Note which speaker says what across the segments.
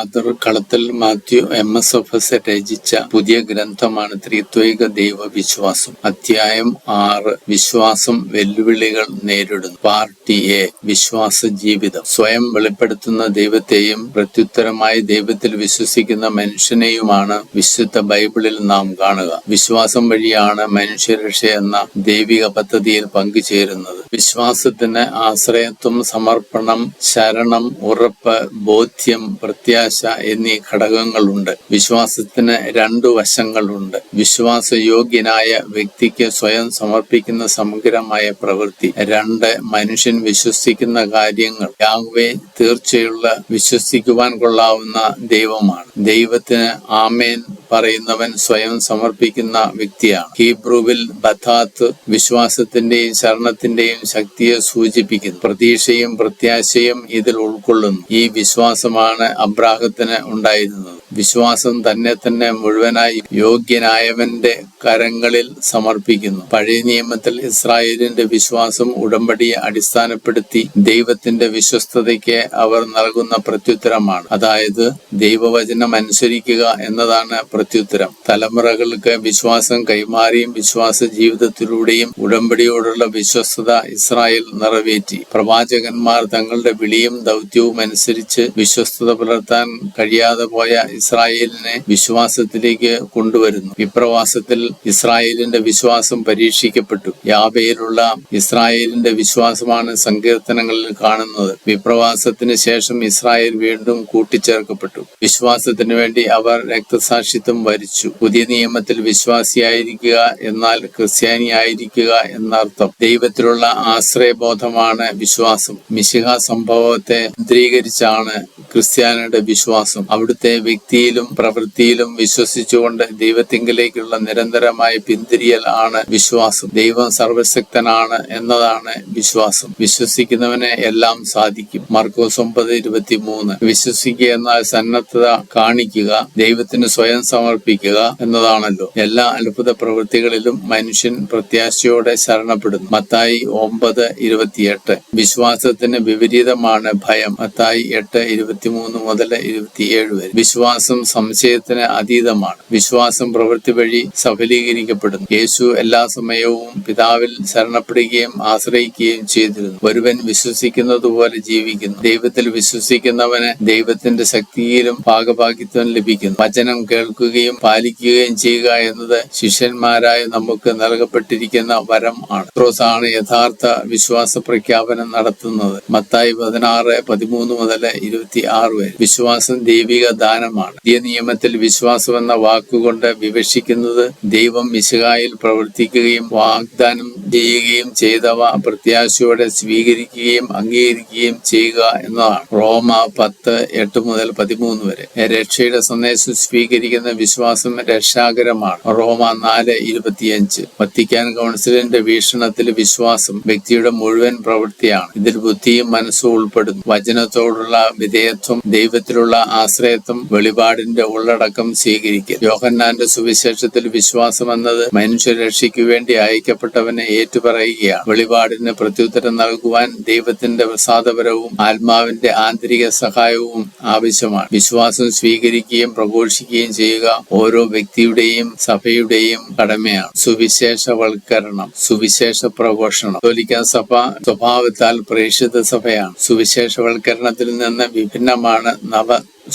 Speaker 1: Father Kalathil Mathew M S F S രചിച്ച പുതിയ ഗ്രന്ഥമാണ് ത്രിത്വൈക ദൈവ വിശ്വാസം അധ്യായം ആറ് വിശ്വാസം വെല്ലുവിളികൾ നേരിടുന്നു. പാർട്ടി എ വിശ്വാസ ജീവിതം സ്വയം വെളിപ്പെടുത്തുന്ന ദൈവത്തെയും പ്രത്യുത്തരമായി ദൈവത്തിൽ വിശ്വസിക്കുന്ന മനുഷ്യനെയുമാണ് വിശുദ്ധ ബൈബിളിൽ നാം കാണുക. വിശ്വാസം വഴിയാണ് മനുഷ്യരക്ഷ എന്ന ദൈവിക പദ്ധതിയിൽ പങ്കുചേരുന്നത്. വിശ്വാസത്തിന് ആശ്രയത്വം സമർപ്പണം ശരണം ഉറപ്പ് ബോധ്യം പ്രത്യാശ എന്നീ ഘടകങ്ങളുണ്ട്. വിശ്വാസത്തിന് രണ്ടു വശങ്ങളുണ്ട്. വിശ്വാസയോഗ്യനായ വ്യക്തിക്ക് സ്വയം സമർപ്പിക്കുന്ന സമഗ്രമായ പ്രവൃത്തി. രണ്ട് മനുഷ്യൻ വിശ്വസിക്കുന്ന കാര്യങ്ങൾ. യാഹ്വേ തീർച്ചയുള്ള വിശ്വസിക്കുവാൻ കൊള്ളാവുന്ന ദൈവമാണ്. ദൈവത്തിന് ആമേൻ. പറയുന്നവൻ സ്വയം സമർപ്പിക്കുന്ന വ്യക്തിയാണ്. ഹീബ്രുവിൽ ബഥാത്ത് വിശ്വാസത്തിന്റെയും ശരണത്തിന്റെയും ശക്തിയെ സൂചിപ്പിക്കുന്നു. പ്രതീക്ഷയും പ്രത്യാശയും ഇതിൽ ഉൾക്കൊള്ളുന്നു. ഈ വിശ്വാസമാണ് അബ്രാഹത്തിന് ഉണ്ടായിരുന്നത്. വിശ്വാസം തന്നെ തന്നെ മുഴുവനായി യോഗ്യനായവന്റെ കരങ്ങളിൽ സമർപ്പിക്കുന്നു. പഴയ നിയമത്തിൽ ഇസ്രായേലിന്റെ വിശ്വാസം ഉടമ്പടിയെ അടിസ്ഥാനപ്പെടുത്തി ദൈവത്തിന്റെ വിശ്വസ്തതയ്ക്ക് അവർ നൽകുന്ന പ്രത്യുത്തരമാണ്. അതായത് ദൈവവചനം അനുസരിക്കുക എന്നതാണ് പ്രത്യുത്തരം. തലമുറകൾക്ക് വിശ്വാസം കൈമാറിയും വിശ്വാസ ജീവിതത്തിലൂടെയും ഉടമ്പടിയോടുള്ള വിശ്വസ്തത ഇസ്രായേൽ നിറവേറ്റി. പ്രവാചകന്മാർ തങ്ങളുടെ വിളിയും ദൗത്യവും അനുസരിച്ച് വിശ്വസ്തത പുലർത്താൻ കഴിയാതെ പോയ ഇസ്രായേലിനെ വിശ്വാസത്തിലേക്ക് കൊണ്ടുവരുന്നു. വിപ്രവാസത്തിൽ ഇസ്രായേലിന്റെ വിശ്വാസം പരീക്ഷിക്കപ്പെട്ടു. യാബയിലുള്ള ഇസ്രായേലിന്റെ വിശ്വാസമാണ് സങ്കീർത്തനങ്ങളിൽ കാണുന്നത്. വിപ്രവാസത്തിന് ശേഷം ഇസ്രായേൽ വീണ്ടും കൂട്ടിച്ചേർക്കപ്പെട്ടു. വിശ്വാസത്തിനു വേണ്ടി അവർ രക്തസാക്ഷിത്വം വരിച്ചു. പുതിയ നിയമത്തിൽ വിശ്വാസിയായിരിക്കുക എന്നാൽ ക്രിസ്ത്യാനിയായിരിക്കുക എന്നർത്ഥം. ദൈവത്തിലുള്ള ആശ്രയബോധമാണ് വിശ്വാസം. മിശിഹ സംഭവത്തെ കേന്ദ്രീകരിച്ചാണ് ക്രിസ്ത്യാനിയുടെ വിശ്വാസം. അവിടുത്തെ വ്യക്തിയിലും പ്രവൃത്തിയിലും വിശ്വസിച്ചുകൊണ്ട് ദൈവത്തിങ്കിലേക്കുള്ള നിരന്തരമായ പിന്തിരിയൽ ആണ് വിശ്വാസം. ദൈവം സർവശക്തനാണ് എന്നതാണ് വിശ്വാസം. വിശ്വസിക്കുന്നവനെ എല്ലാം സാധിക്കും. മാർക്കോസ് ഒമ്പത് ഇരുപത്തി മൂന്ന് വിശ്വസിക്കുക എന്നാൽ സന്നദ്ധത കാണിക്കുക ദൈവത്തിന് സ്വയം സമർപ്പിക്കുക എന്നതാണല്ലോ. എല്ലാ അത്ഭുത പ്രവൃത്തികളിലും മനുഷ്യൻ പ്രത്യാശയോടെ ശരണപ്പെടുന്നു. മത്തായി ഒമ്പത് ഇരുപത്തിയെട്ട്. വിശ്വാസത്തിന് വിപരീതമാണ് ഭയം. മത്തായി എട്ട് ഇരുപത്തിമൂന്ന് മുതൽ ഇരുപത്തിയേഴ് വരെ. വിശ്വാസം സംശയത്തിന് അതീതമാണ്. വിശ്വാസം പ്രവൃത്തി വഴി സഫലീകരിക്കപ്പെടുന്നു. യേശു എല്ലാ സമയവും പിതാവിൽ ശരണപ്പെടുകയും ആശ്രയിക്കുകയും ചെയ്തിരുന്നു. ഒരുവൻ വിശ്വസിക്കുന്നത് പോലെ ജീവിക്കുന്നു. ദൈവത്തിൽ വിശ്വസിക്കുന്നവന് ദൈവത്തിന്റെ ശക്തിയിലും പാകഭാഗ്യത്വം ലഭിക്കുന്നു. വചനം കേൾക്കുകയും പാലിക്കുകയും ചെയ്യുക എന്നത് ശിഷ്യന്മാരായ നമുക്ക് നൽകപ്പെട്ടിരിക്കുന്ന വരം ആണ്. ക്രോസാണ് യഥാർത്ഥ വിശ്വാസ പ്രഖ്യാപനം നടത്തുന്നത്. മത്തായി പതിനാറ് പതിമൂന്ന് മുതൽ ഇരുപത്തി ആറ് വരെ. വിശ്വാസം ദൈവിക ദാനമാണ്. പുതിയ നിയമത്തിൽ വിശ്വാസം എന്ന വാക്കുകൊണ്ട് വിവക്ഷിക്കുന്നത് ദൈവം മിശിഹായിൽ പ്രവർത്തിക്കുകയും വാഗ്ദാനം ചെയ്യുകയും ചെയ്തവ പ്രത്യാശയോടെ സ്വീകരിക്കുകയും അംഗീകരിക്കുകയും ചെയ്യുക എന്നതാണ്. റോമ പത്ത് എട്ട് മുതൽ പതിമൂന്ന് വരെ. രക്ഷയുടെ സന്ദേശം സ്വീകരിക്കുന്ന വിശ്വാസം രക്ഷാകരമാണ്. റോമ നാല് ഇരുപത്തിയഞ്ച്. വത്തിക്കാൻ കൗൺസിലിന്റെ വീക്ഷണത്തിൽ വിശ്വാസം വ്യക്തിയുടെ മുഴുവൻ പ്രവൃത്തിയാണ്. ഇതിൽ ബുദ്ധിയും മനസ്സും ഉൾപ്പെടുന്നു. വചനത്തോടുള്ള വിധേയത്വം ദൈവത്തിലുള്ള ആശ്രയത്വം വെളിപാടിന്റെ ഉള്ളടക്കം സ്വീകരിക്കും. യോഹന്നാന്റെ സുവിശേഷത്തിൽ വിശ്വാസം എന്നത് മനുഷ്യരക്ഷയ്ക്ക് വേണ്ടി അയക്കപ്പെട്ടവനെ ഏറ്റുപറയുകയാണ്. വെളിപാടിന് പ്രത്യുത്തരം നൽകുവാൻ ദൈവത്തിന്റെ പ്രസാദപരവും ആത്മാവിന്റെ ആന്തരിക സഹായവും ആവശ്യമാണ്. വിശ്വാസം സ്വീകരിക്കുകയും പ്രഘോഷിക്കുകയും ചെയ്യുക ഓരോ വ്യക്തിയുടെയും സഭയുടെയും കടമയാണ്. സുവിശേഷവൽക്കരണം സുവിശേഷ പ്രഘോഷണം. തോലിക്ക സഭ സ്വഭാവത്താൽ പ്രേക്ഷിത സഭയാണ്. സുവിശേഷവൽക്കരണത്തിൽ നിന്ന് വിഭിന്നമാണ് നവ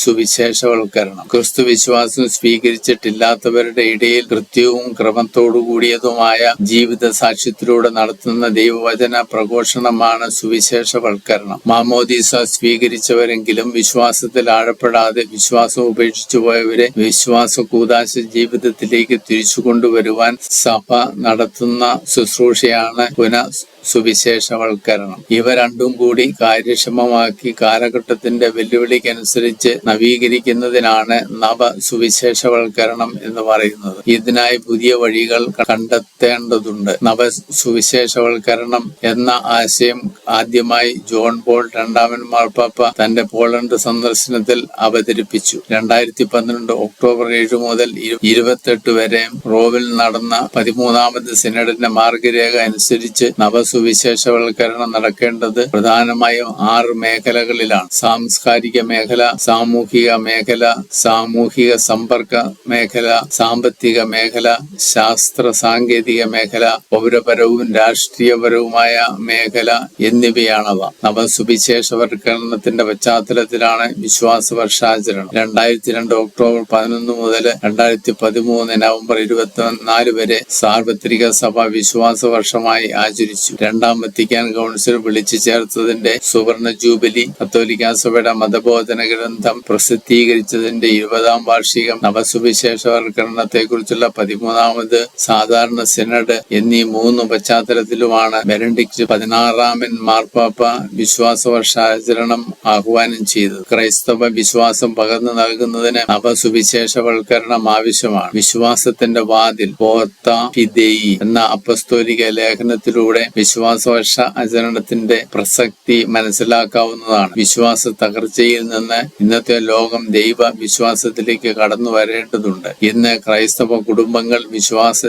Speaker 1: സുവിശേഷവൽക്കരണം. ക്രിസ്തു വിശ്വാസം സ്വീകരിച്ചിട്ടില്ലാത്തവരുടെ ഇടയിൽ കൃത്യവും ക്രമത്തോടു കൂടിയതുമായ ജീവിത സാക്ഷ്യത്തിലൂടെ നടത്തുന്ന ദൈവവചന പ്രഘോഷണമാണ് സുവിശേഷവൽക്കരണം. മാമോദീസ സ്വീകരിച്ചവരെങ്കിലും വിശ്വാസത്തിൽ ആഴപ്പെടാതെ വിശ്വാസം ഉപേക്ഷിച്ചു പോയവരെ വിശ്വാസ കൂതാശ ജീവിതത്തിലേക്ക് തിരിച്ചു കൊണ്ടുവരുവാൻ സഭ നടത്തുന്ന ശുശ്രൂഷയാണ് പുനഃ സുവിശേഷവൽക്കരണം. ഇവ രണ്ടും കൂടി കാര്യക്ഷമമാക്കി കാലഘട്ടത്തിന്റെ വെല്ലുവിളിക്കനുസരിച്ച് നവീകരിക്കുന്നതിനാണ് നവ സുവിശേഷവൽക്കരണം എന്ന് പറയുന്നത്. ഇതിനായി പുതിയ വഴികൾ കണ്ടെത്തേണ്ടതുണ്ട്. നവ സുവിശേഷവൽക്കരണം എന്ന ആശയം ആദ്യമായി ജോൺ പോൾ രണ്ടാമൻ മാർപ്പാപ്പ തന്റെ പോളണ്ട് സന്ദർശനത്തിൽ അവതരിപ്പിച്ചു. രണ്ടായിരത്തി പന്ത്രണ്ട് ഒക്ടോബർ ഏഴ് മുതൽ ഇരുപത്തെട്ട് വരെ റോവിൽ നടന്ന പതിമൂന്നാമത് സിനഡിന്റെ മാർഗരേഖ അനുസരിച്ച് നവ നവസുവിശേഷവൽക്കരണം നടക്കേണ്ടത് പ്രധാനമായും ആറ് മേഖലകളിലാണ്. സാംസ്കാരിക മേഖല സാമൂഹിക മേഖല സാമൂഹിക സമ്പർക്ക മേഖല സാമ്പത്തിക മേഖല ശാസ്ത്ര സാങ്കേതിക മേഖല പൗരപരവും രാഷ്ട്രീയപരവുമായ മേഖല എന്നിവയാണവ. നവസുവിശേഷവൽക്കരണത്തിന്റെ പശ്ചാത്തലത്തിലാണ് വിശ്വാസ വർഷാചരണം രണ്ടായിരത്തി രണ്ട് ഒക്ടോബർ പതിനൊന്ന് മുതൽ രണ്ടായിരത്തി പതിമൂന്ന് നവംബർ ഇരുപത്തിനാല് വരെ സാർവത്രിക സഭ വിശ്വാസ വർഷമായി ആചരിച്ചു. രണ്ടാം വത്തിക്കാൻ കൗൺസിൽ വിളിച്ചു ചേർത്തതിന്റെ സുവർണ ജൂബിലി കത്തോലിക്ക സഭയുടെ മതബോധന ഗ്രന്ഥം പ്രസിദ്ധീകരിച്ചതിന്റെ ഇരുപതാം വാർഷികം നവസുവിശേഷവൽക്കരണത്തെ കുറിച്ചുള്ള പതിമൂന്നാമത് സാധാരണ സിനഡ് എന്നീ മൂന്ന് പശ്ചാത്തലത്തിലുമാണ് ബെനഡിക്ട് പതിനാറാമൻ മാർപ്പാപ്പ വിശ്വാസ വർഷാചരണം ആഹ്വാനം ചെയ്തത്. ക്രൈസ്തവ വിശ്വാസം പകർന്നു നൽകുന്നതിന് നവസുവിശേഷവൽക്കരണം ആവശ്യമാണ്. വിശ്വാസത്തിന്റെ വാതിൽ പോത്ത ഫിദേയി എന്ന അപ്പസ്തോലിക ലേഖനത്തിലൂടെ വിശ്വാസവർഷ ആചരണത്തിന്റെ പ്രസക്തി മനസ്സിലാക്കാവുന്നതാണ്. വിശ്വാസ തകർച്ചയിൽ നിന്ന് ഇന്നത്തെ ലോകം ദൈവ വിശ്വാസത്തിലേക്ക് കടന്നു വരേണ്ടതുണ്ട്. ഇന്ന് ക്രൈസ്തവ കുടുംബങ്ങൾ വിശ്വാസ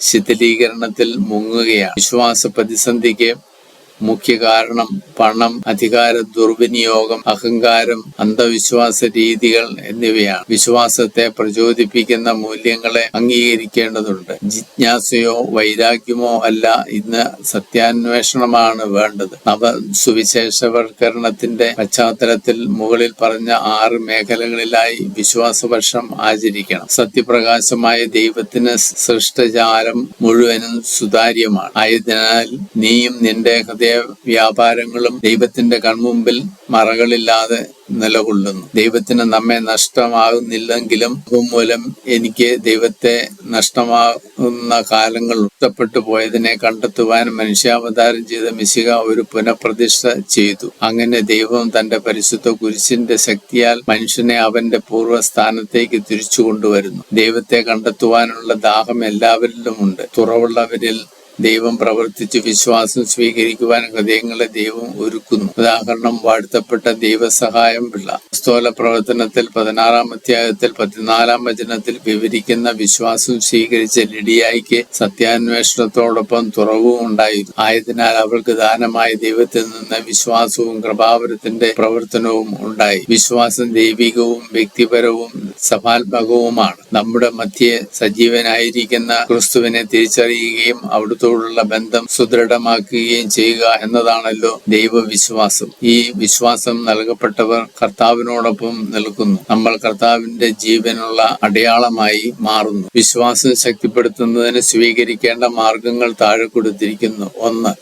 Speaker 1: ശിഥിലീകരണത്തിൽ മുങ്ങുകയാണ്. വിശ്വാസ പ്രതിസന്ധിക്ക് മുഖ്യ കാരണം പണം അധികാര ദുർവിനിയോഗം അഹങ്കാരം അന്ധവിശ്വാസ രീതികൾ എന്നിവയാണ്. വിശ്വാസത്തെ പ്രചോദിപ്പിക്കുന്ന മൂല്യങ്ങളെ അംഗീകരിക്കേണ്ടതുണ്ട്. ജിജ്ഞാസയോ വൈരാഗ്യമോ അല്ല. ഇന്ന് സത്യാന്വേഷണമാണ് വേണ്ടത്. നവ സുവിശേഷവൽക്കരണത്തിന്റെ പശ്ചാത്തലത്തിൽ മുകളിൽ പറഞ്ഞ ആറ് മേഖലകളിലായി വിശ്വാസവർഷം ആചരിക്കണം. സത്യപ്രകാശമായ ദൈവത്തിന് സൃഷ്ടജാലം മുഴുവനും സുതാര്യമാണ്. ആയതിനാൽ നീയും നിന്റെ ഹൃദയ വ്യാപാരങ്ങളും ദൈവത്തിന്റെ കൺമുമ്പിൽ മറകളില്ലാതെ നിലകൊള്ളുന്നു. ദൈവത്തിന് നമ്മെ നഷ്ടമാകുന്നില്ലെങ്കിലും മൂലം എനിക്ക് ദൈവത്തെ നഷ്ടമാകുന്ന കാലങ്ങൾ നഷ്ടപ്പെട്ടു പോയതിനെ കണ്ടെത്തുവാൻ മനുഷ്യാവതാരം ചെയ്ത മിശിക ഒരു പുനഃപ്രതിഷ്ഠ ചെയ്തു. അങ്ങനെ ദൈവം തന്റെ പരിശുദ്ധ കുരിശിന്റെ ശക്തിയാൽ മനുഷ്യനെ അവന്റെ പൂർവസ്ഥാനത്തേക്ക് തിരിച്ചു കൊണ്ടുവരുന്നു ദൈവത്തെ കണ്ടെത്തുവാനുള്ള ദാഹം എല്ലാവരിലുമുണ്ട്. തുറവുള്ളവരിൽ ദൈവം പ്രവർത്തിച്ച് വിശ്വാസം സ്വീകരിക്കുവാൻ ഹൃദയങ്ങളെ ദൈവം ഒരുക്കുന്നു. ഉദാഹരണം വാഴ്ത്തപ്പെട്ട ദൈവസഹായം പിള്ള. സ്തോല പ്രവർത്തനത്തിൽ പതിനാറാം അധ്യായത്തിൽ പതിനാലാം വചനത്തിൽ വിവരിക്കുന്ന വിശ്വാസം സ്വീകരിച്ച ലിഡിയായിക്ക് സത്യാന്വേഷണത്തോടൊപ്പം തുറവും ഉണ്ടായിരുന്നു. ആയതിനാൽ അവൾക്ക് ദാനമായ ദൈവത്തിൽ നിന്ന് വിശ്വാസവും കൃപാവരത്തിന്റെ പ്രവർത്തനവും ഉണ്ടായി. വിശ്വാസം ദൈവികവും വ്യക്തിപരവും സഭാത്മകവുമാണ്. നമ്മുടെ മധ്യേ സജീവനായിരിക്കുന്ന ക്രിസ്തുവിനെ തിരിച്ചറിയുകയും അവിടുത്തോടുള്ള ബന്ധം സുദൃഢമാക്കുകയും ചെയ്യുക എന്നതാണല്ലോ ദൈവവിശ്വാസം. ഈ വിശ്വാസം നൽകപ്പെട്ടവർ കർത്താവിനോടൊപ്പം നിൽക്കുന്നു. നമ്മൾ കർത്താവിന്റെ ജീവനുള്ള അടയാളമായി മാറുന്നു. വിശ്വാസം ശക്തിപ്പെടുത്തുന്നതിന് സ്വീകരിക്കേണ്ട മാർഗങ്ങൾ താഴെ കൊടുത്തിരിക്കുന്നു. ഒന്ന്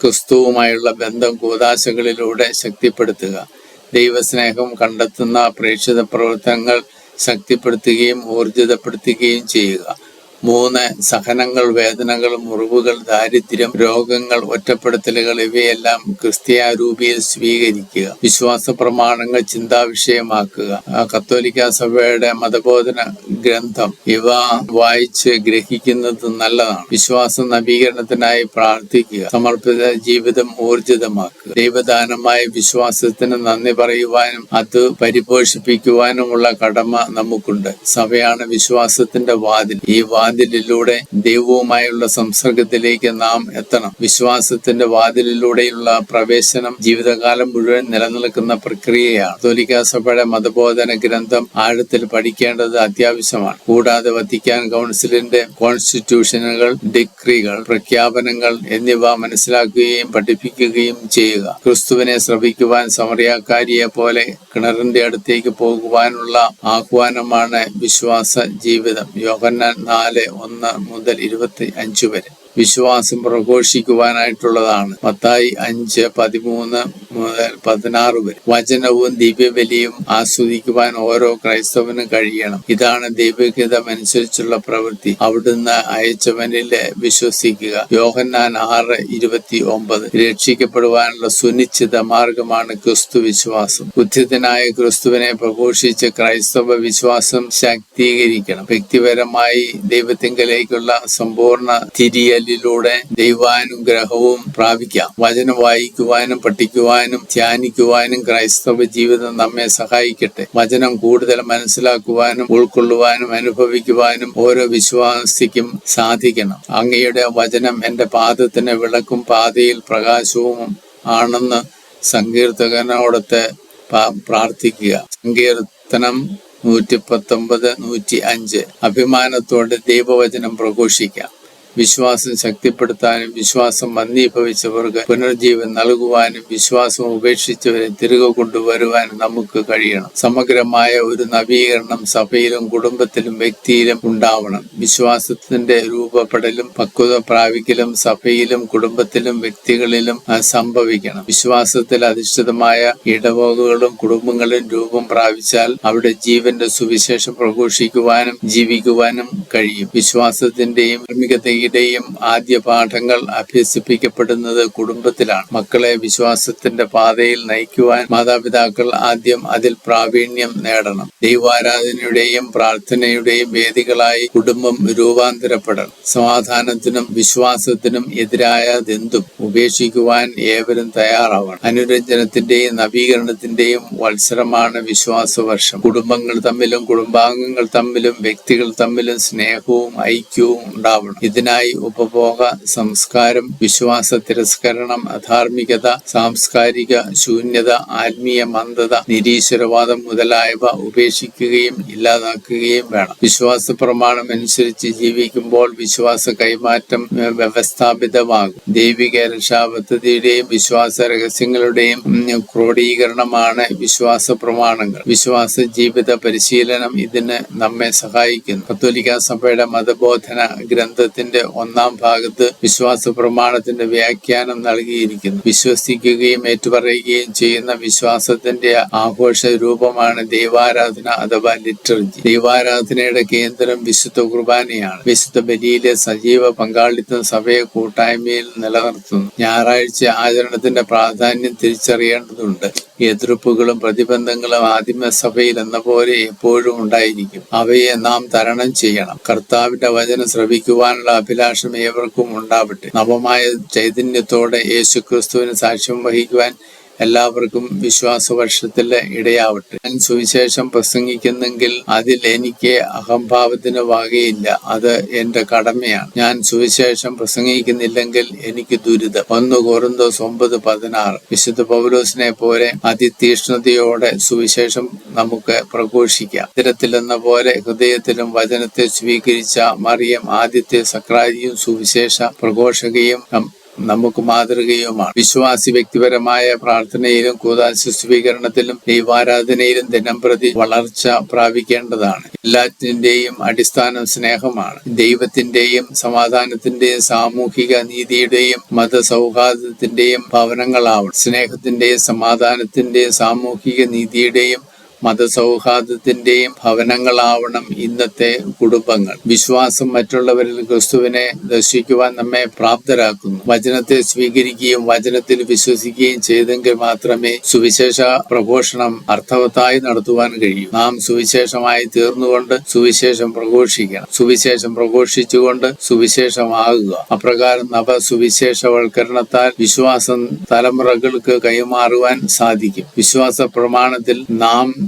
Speaker 1: ക്രിസ്തുവുമായുള്ള ബന്ധം കൂതാശകളിലൂടെ ശക്തിപ്പെടുത്തുക. ദൈവസ്നേഹം കണ്ടെത്തുന്ന പ്രേക്ഷിത പ്രവർത്തനങ്ങൾ ശക്തിപ്പെടുത്തുകയും ഊർജിതപ്പെടുത്തുകയും ചെയ്യുക. മൂന്ന് സഹനങ്ങൾ വേദനകൾ മുറിവുകൾ ദാരിദ്ര്യം രോഗങ്ങൾ ഒറ്റപ്പെടുത്തലുകൾ ഇവയെല്ലാം ക്രിസ്തീയ രൂപിയിൽ സ്വീകരിക്കുക. വിശ്വാസ പ്രമാണങ്ങൾ ചിന്താവിഷയമാക്കുക. വിഷയമാക്കുക കത്തോലിക്ക സഭയുടെ മതബോധന ഗ്രന്ഥം ഇവ വായിച്ച് ഗ്രഹിക്കുന്നത് നല്ലതാണ്. വിശ്വാസ നവീകരണത്തിനായി പ്രാർത്ഥിക്കുക. സമർപ്പിത ജീവിതം ഊർജിതമാക്കുക. ദൈവദാനമായ വിശ്വാസത്തിന് നന്ദി പറയുവാനും അത് പരിപോഷിപ്പിക്കുവാനുമുള്ള കടമ നമുക്കുണ്ട്. സഭയാണ് വിശ്വാസത്തിന്റെ വാതിൽ. ഈ വാതിലിലൂടെ ദൈവവുമായുള്ള സംസർഗത്തിലേക്ക് നാം എത്തണം. വിശ്വാസത്തിന്റെ വാതിലിലൂടെയുള്ള പ്രവേശനം ജീവിതകാലം മുഴുവൻ നിലനിൽക്കുന്ന പ്രക്രിയയാണ്. കത്തോലിക്ക സഭയുടെ മതബോധന ഗ്രന്ഥം ആഴത്തിൽ പഠിക്കേണ്ടത് അത്യാവശ്യമാണ്. കൂടാതെ വത്തിക്കാൻ കൗൺസിലിന്റെ കോൺസ്റ്റിറ്റ്യൂഷനുകൾ ഡിഗ്രികൾ പ്രഖ്യാപനങ്ങൾ എന്നിവ മനസ്സിലാക്കുകയും പഠിപ്പിക്കുകയും ചെയ്യുക. ക്രിസ്തുവിനെ ശ്രവിക്കുവാൻ സമറിയാക്കാരിയെ പോലെ കിണറിന്റെ അടുത്തേക്ക് പോകുവാനുള്ള ആഹ്വാനമാണ് വിശ്വാസ ജീവിതം. യോഹന്നാൻ നാല് ഒന്ന് മുതൽ ഇരുപത്തി അഞ്ച് വരെ. വിശ്വാസം പ്രഘോഷിക്കുവാനായിട്ടുള്ളതാണ്. മത്തായി അഞ്ച് പതിമൂന്ന് മുതൽ പതിനാറ് വരെ. വചനവും ദിവ്യബലിയും ആസ്വദിക്കുവാൻ ഓരോ ക്രൈസ്തവനും കഴിയണം. ഇതാണ് ദൈവഗീതം അനുസരിച്ചുള്ള പ്രവൃത്തി. അവിടുന്ന് അയച്ചവനിൽ വിശ്വസിക്കുക. യോഹന്നാൻ ആറ് ഇരുപത്തി ഒമ്പത് രക്ഷിക്കപ്പെടുവാനുള്ള സുനിശ്ചിത മാർഗമാണ് ക്രിസ്തു വിശ്വാസം. ബുദ്ധിതനായ ക്രിസ്തുവിനെ പ്രഘോഷിച്ച് ക്രൈസ്തവ വിശ്വാസം ശാക്തീകരിക്കണം. വ്യക്തിപരമായി ദൈവത്തിങ്കലേക്കുള്ള സമ്പൂർണ തിരിയലിലൂടെ ദൈവാനുഗ്രഹവും പ്രാപിക്കാം. വചനം വായിക്കുവാനും പഠിക്കുവാനും ധ്യാനിക്കുവാനും ക്രൈസ്തവ ജീവിതം നമ്മെ സഹായിക്കട്ടെ. വചനം കൂടുതൽ മനസ്സിലാക്കുവാനും ഉൾക്കൊള്ളുവാനും അനുഭവിക്കുവാനും ഓരോ വിശ്വാസിക്കും സാധിക്കണം. അങ്ങയുടെ വചനം എന്റെ പാദത്തിന് വിളക്കും പാതയിൽ പ്രകാശവും ആണെന്ന് സങ്കീർത്തകനോടത്ത് പ്രാർത്ഥിക്കുക. സങ്കീർത്തനം നൂറ്റി പത്തൊമ്പത് നൂറ്റി അഞ്ച് അഭിമാനത്തോടെ ദൈവവചനം പ്രഘോഷിക്കാം. വിശ്വാസം ശക്തിപ്പെടുത്താനും വിശ്വാസം മന്ദീഭവിച്ചവർക്ക് പുനർജീവൻ നൽകുവാനും വിശ്വാസം ഉപേക്ഷിച്ചവരെ തിരികെ കൊണ്ടുവരുവാനും നമുക്ക് കഴിയണം. സമഗ്രമായ ഒരു നവീകരണം സഭയിലും കുടുംബത്തിലും വ്യക്തിയിലും ഉണ്ടാവണം. വിശ്വാസത്തിന്റെ രൂപപ്പെടലും പക്വത പ്രാപിക്കലും സഭയിലും കുടുംബത്തിലും വ്യക്തികളിലും സംഭവിക്കണം. വിശ്വാസത്തിൽ അധിഷ്ഠിതമായ ഇടവകകളും കുടുംബങ്ങളും രൂപം പ്രാപിച്ചാൽ അവിടെ ജീവന്റെ സുവിശേഷം പ്രഘോഷിക്കുവാനും ജീവിക്കുവാനും കഴിയും. വിശ്വാസത്തിന്റെയും ധാർമ്മികതയുടെയും ആദ്യ പാഠങ്ങൾ അഭ്യസിപ്പിക്കപ്പെടുന്നത് കുടുംബത്തിലാണ്. മക്കളെ വിശ്വാസത്തിന്റെ പാതയിൽ നയിക്കുവാൻ മാതാപിതാക്കൾ ആദ്യം അതിൽ പ്രാവീണ്യം നേടണം. ദൈവാരാധനയുടെയും പ്രാർത്ഥനയുടെയും വേദികളായി കുടുംബം രൂപാന്തരപ്പെടണം. സമാധാനത്തിനും വിശ്വാസത്തിനും എതിരായതെന്തും ഉപേക്ഷിക്കുവാൻ ഏവരും തയ്യാറാവണം. അനുരഞ്ജനത്തിന്റെയും നവീകരണത്തിന്റെയും വത്സരമാണ് വിശ്വാസവർഷം. കുടുംബങ്ങൾ തമ്മിലും കുടുംബാംഗങ്ങൾ തമ്മിലും വ്യക്തികൾ തമ്മിലും സ്നേഹവും ഐക്യവും ഉണ്ടാവണം. ഇതിനായി ഉപഭോഗ സംസ്കാരം വിശ്വാസ തിരസ്കരണം അധാർമികത സാംസ്കാരിക ശൂന്യത ആത്മീയ മന്ദത നിരീശ്വരവാദം മുതലായവ ഉപേക്ഷിക്കുകയും ഇല്ലാതാക്കുകയും വേണം. വിശ്വാസ പ്രമാണം അനുസരിച്ച് ജീവിക്കുമ്പോൾ വിശ്വാസ കൈമാറ്റം വ്യവസ്ഥാപിതമാകും. ദൈവിക രക്ഷാ പദ്ധതിയുടെയും വിശ്വാസ രഹസ്യങ്ങളുടെയും ക്രോഡീകരണമാണ് വിശ്വാസ പ്രമാണങ്ങൾ വിശ്വാസ ജീവിത പരിശീലനം ഇതിന് നമ്മെ സഹായിക്കുന്നു. കത്തോലിക്ക സഭയുടെ മതബോധന ഗ്രന്ഥത്തിന്റെ ഒന്നാം ഭാഗത്ത് വിശ്വാസ പ്രമാണത്തിന്റെ വ്യാഖ്യാനം നൽകിയിരിക്കുന്നു. വിശ്വസിക്കുകയും ഏറ്റുപറയുകയും ചെയ്യുന്ന വിശ്വാസത്തിന്റെ ആഘോഷ രൂപമാണ് ദൈവാരാധന അഥവാ ലിറ്റർജി. ദൈവാരാധനയുടെ കേന്ദ്രം വിശുദ്ധ കുർബാനയാണ്. വിശുദ്ധ ബലിയിലെ സജീവ പങ്കാളിത്തം സഭയെ കൂട്ടായ്മയിൽ നിലനിർത്തുന്നു. ഞായറാഴ്ച ആചരണത്തിന്റെ പ്രാധാന്യം തിരിച്ചറിയേണ്ടതുണ്ട്. എതിർപ്പുകളും പ്രതിബന്ധങ്ങളും ആദിമസഭയിൽ എന്ന പോലെ എപ്പോഴും ഉണ്ടായിരിക്കും. അവയെ നാം തരണം ചെയ്യണം. കർത്താവിന്റെ വചനം ശ്രവിക്കുവാനുള്ള അഭിലാഷം ഏവർക്കും ഉണ്ടാവട്ടെ. നവമായ ചൈതന്യത്തോടെ യേശു ക്രിസ്തുവിന് സാക്ഷ്യം വഹിക്കുവാൻ എല്ലാവർക്കും വിശ്വാസ വർഷത്തിൽ ഇടയാവട്ടെ. ഞാൻ സുവിശേഷം പ്രസംഗിക്കുന്നെങ്കിൽ അതിൽ എനിക്ക് അഹംഭാവത്തിന് വകയില്ല. അത് എന്റെ കടമയാണ്. ഞാൻ സുവിശേഷം പ്രസംഗിക്കുന്നില്ലെങ്കിൽ എനിക്ക് ദുരിതം. ഒന്ന് കോറിന്തോസ് ഒമ്പത് പതിനാറ്. വിശുദ്ധ പൗലോസിനെ പോലെ അതിതീഷ്ണതയോടെ സുവിശേഷം നമുക്ക് പ്രഘോഷിക്കാം. ഇത്തരത്തിലെന്ന പോലെ ഹൃദയത്തിലും വചനത്തെ സ്വീകരിച്ച മറിയം ആദ്യത്തെ സക്രാരിയും സുവിശേഷ പ്രഘോഷകയും നമുക്ക് മാതൃകയുമാണ്. വിശ്വാസി വ്യക്തിപരമായ പ്രാർത്ഥനയിലും കൂതാശ സ്വീകരണത്തിലും ദൈവാരാധനയിലും ദിനംപ്രതി വളർച്ച പ്രാപിക്കേണ്ടതാണ്. എല്ലാറ്റിന്റെയും അടിസ്ഥാനം സ്നേഹമാണ്. ദൈവത്തിന്റെയും സമാധാനത്തിന്റെയും സാമൂഹിക നീതിയുടെയും മതസൗഹാർദ്ദത്തിന്റെയും ഭവനങ്ങളാവണം. സ്നേഹത്തിന്റെയും സമാധാനത്തിന്റെയും സാമൂഹിക നീതിയുടെയും മതസൗഹാർദ്ദത്തിന്റെയും ഭവനങ്ങളാവണം ഇന്നത്തെ കുടുംബങ്ങൾ. വിശ്വാസം മറ്റുള്ളവരിൽ ക്രിസ്തുവിനെ ദർശിക്കുവാൻ നമ്മെ പ്രാപ്തരാക്കുന്നു. വചനത്തെ സ്വീകരിക്കുകയും വചനത്തിൽ വിശ്വസിക്കുകയും ചെയ്തെങ്കിൽ മാത്രമേ സുവിശേഷ പ്രഘോഷണം അർത്ഥവത്തായി നടത്തുവാൻ കഴിയൂ. നാം സുവിശേഷമായി തീർന്നുകൊണ്ട് സുവിശേഷം പ്രഘോഷിക്കണം. സുവിശേഷം പ്രഘോഷിച്ചുകൊണ്ട് സുവിശേഷമാകുക. അപ്രകാരം നവ സുവിശേഷവൽക്കരണത്താൽ വിശ്വാസം തലമുറകൾക്ക് കൈമാറുവാൻ സാധിക്കും. വിശ്വാസ പ്രമാണത്തിൽ നാം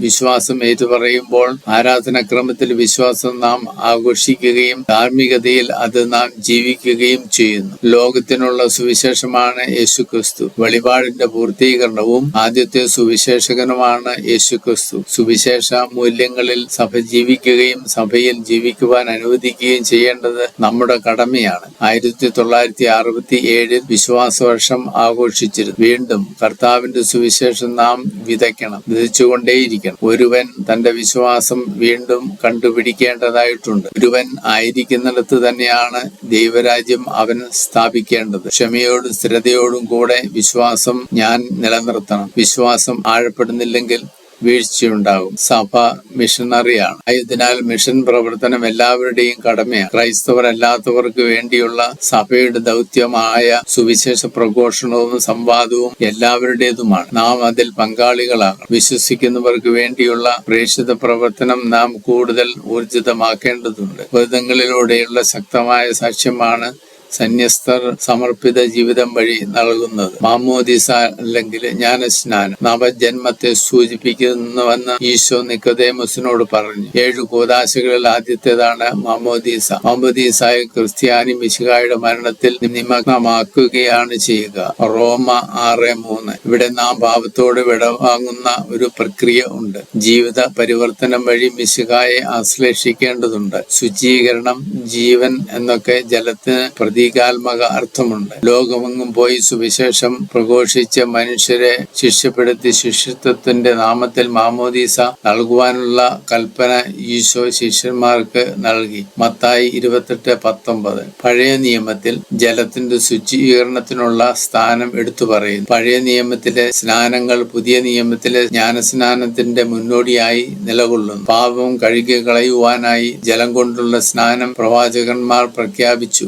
Speaker 1: വിശ്വാസം ഏറ്റുപറയുമ്പോൾ ആരാധനക്രമത്തിൽ വിശ്വാസം നാം ആഘോഷിക്കുകയും ധാർമ്മികതയിൽ അത് നാം ജീവിക്കുകയും ചെയ്യുന്നു. ലോകത്തിനുള്ള സുവിശേഷമാണ് യേശു ക്രിസ്തു വെളിപാടിന്റെ പൂർത്തീകരണവും ആദ്യത്തെ സുവിശേഷകനുമാണ് യേശു ക്രിസ്തു സുവിശേഷ മൂല്യങ്ങളിൽ സഭ ജീവിക്കുകയും സഭയിൽ ജീവിക്കുവാൻ അനുവദിക്കുകയും ചെയ്യേണ്ടത് നമ്മുടെ കടമയാണ്. ആയിരത്തി തൊള്ളായിരത്തി അറുപത്തി ഏഴിൽ വിശ്വാസവർഷം ആഘോഷിച്ചിരുന്നു. വീണ്ടും കർത്താവിന്റെ സുവിശേഷം നാം വിതയ്ക്കണം. വിതച്ചുകൊണ്ടേയിരിക്കണം. ഒരുവൻ തന്റെ വിശ്വാസം വീണ്ടും കണ്ടുപിടിക്കേണ്ടതായിട്ടുണ്ട്. ഒരുവൻ ആയിരിക്കുന്നിടത്ത് തന്നെയാണ് ദൈവരാജ്യം അവൻ സ്ഥാപിക്കേണ്ടത്. ക്ഷമയോടും സ്ഥിരതയോടും കൂടെ വിശ്വാസം ഞാൻ നിലനിർത്തണം. വിശ്വാസം ആഴപ്പെടുന്നില്ലെങ്കിൽ വീഴ്ചയുണ്ടാകും. സഭ മിഷണറിയാണ്. ആയതിനാൽ മിഷൻ പ്രവർത്തനം എല്ലാവരുടെയും കടമയാണ്. ക്രൈസ്തവർ അല്ലാത്തവർക്ക് വേണ്ടിയുള്ള സഭയുടെ ദൗത്യമായ സുവിശേഷ പ്രഘോഷണവും സംവാദവും എല്ലാവരുടേതുമാണ്. നാം അതിൽ പങ്കാളികളാകണം. വിശ്വസിക്കുന്നവർക്ക് വേണ്ടിയുള്ള പ്രേക്ഷിത പ്രവർത്തനം നാം കൂടുതൽ ഊർജിതമാക്കേണ്ടതുണ്ട്. വ്രതങ്ങളിലൂടെയുള്ള ശക്തമായ സാക്ഷ്യമാണ് സന്യസ്തർ സമർപ്പിത ജീവിതം വഴി നൽകുന്നത്. മാമോദിസ അല്ലെങ്കിൽ ജ്ഞാനസ്നാനം. നവജന്മത്തെ സൂചിപ്പിക്കുന്നുവെന്ന് ഈശോ നിക്കതേമസിനോട് പറഞ്ഞു. ഏഴു കൂതാശകളിൽ ആദ്യത്തേതാണ് മാമോദീസ. മാമോദീസായ ക്രിസ്ത്യാനി മിശികായുടെ മരണത്തിൽ നിമഗ്നമാക്കുകയാണ് ചെയ്യുക. റോമ ആറ് മൂന്ന്. ഇവിടെ നാം ഭാവത്തോട് വിടവാങ്ങുന്ന ഒരു പ്രക്രിയ ഉണ്ട്. ജീവിത പരിവർത്തനം വഴി മിശികായെ ആശ്ലേഷിക്കേണ്ടതുണ്ട്. ശുചീകരണം ജീവൻ എന്നൊക്കെ ജലത്തിന് പ്രതീകാത്മക അർത്ഥമുണ്ട് ലോകമെങ്ങും പോയി സുവിശേഷം പ്രഘോഷിച്ച് മനുഷ്യരെ ശിക്ഷപ്പെടുത്തി ശിഷ്യത്വത്തിന്റെ നാമത്തിൽ മാമോദീസ നൽകുവാനുള്ള കൽപ്പന ഈശോ ശിഷ്യന്മാർക്ക് നൽകി. മത്തായി ഇരുപത്തെട്ട് പത്തൊമ്പത്. പഴയ നിയമത്തിൽ ജലത്തിന്റെ ശുചീകരണത്തിനുള്ള സ്ഥാനം എടുത്തു പറയുന്നു. പഴയ നിയമത്തിലെ സ്നാനങ്ങൾ പുതിയ നിയമത്തിലെ ജ്ഞാനസ്നാനത്തിന്റെ മുന്നോടിയായി നിലകൊള്ളുന്നു. പാപം കഴുകി കളയുവാനായി ജലം കൊണ്ടുള്ള സ്നാനം പ്രവാചകന്മാർ പ്രഖ്യാപിച്ചു.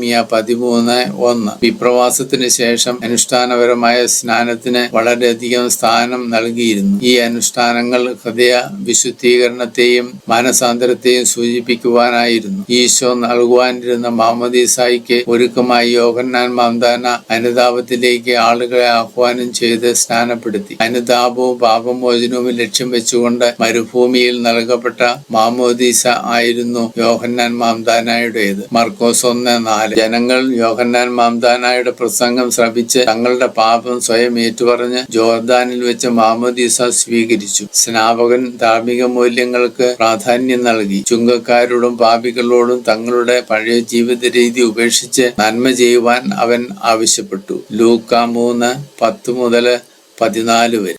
Speaker 1: നെഹേമിയ പതിമൂന്ന് ഒന്ന്. വിപ്രവാസത്തിന് ശേഷം അനുഷ്ഠാനപരമായ സ്നാനത്തിന് വളരെയധികം സ്ഥാനം നൽകിയിരുന്നു. ഈ അനുഷ്ഠാനങ്ങൾ ഹൃദയ വിശുദ്ധീകരണത്തെയും മാനസാന്തരത്തെയും സൂചിപ്പിക്കുവാനായിരുന്നു. ഈശോ നൽകുവാനിരുന്ന മാമദീസായിക്ക് ഒരുക്കമായി യോഹന്നാൻ മാന്താന അനുതാപത്തിലേക്ക് ആളുകളെ ആഹ്വാനം ചെയ്ത് സ്നാനപ്പെടുത്തി. അനുതാപവും പാപമോചനവും ലക്ഷ്യം വെച്ചുകൊണ്ട് മരുഭൂമിയിൽ നൽകപ്പെട്ട മാമോദീസ ആയിരുന്നു യോഹന്നാൻ മാംദാനായുടേത് മർക്കോസ് ഒന്ന് നാല്. ജനങ്ങൾ യോഹന്നാൻ മാംദാനായുടെ പ്രസംഗം ശ്രവിച്ച് തങ്ങളുടെ പാപം സ്വയം ഏറ്റുപറഞ്ഞ് ജോർദാനിൽ വെച്ച് മാമോദീസ സ്വീകരിച്ചു. സ്നാപകൻ ധാർമ്മിക മൂല്യങ്ങൾക്ക് പ്രാധാന്യം നൽകി. ചുങ്കക്കാരോടും പാപികളോടും തങ്ങളുടെ പഴയ ജീവിത രീതി ഉപേക്ഷിച്ച് നന്മ ചെയ്യുവാൻ അവൻ ആവശ്യപ്പെട്ടു. ലൂക്ക മൂന്ന് പത്ത് മുതൽ പതിനാല് വരെ.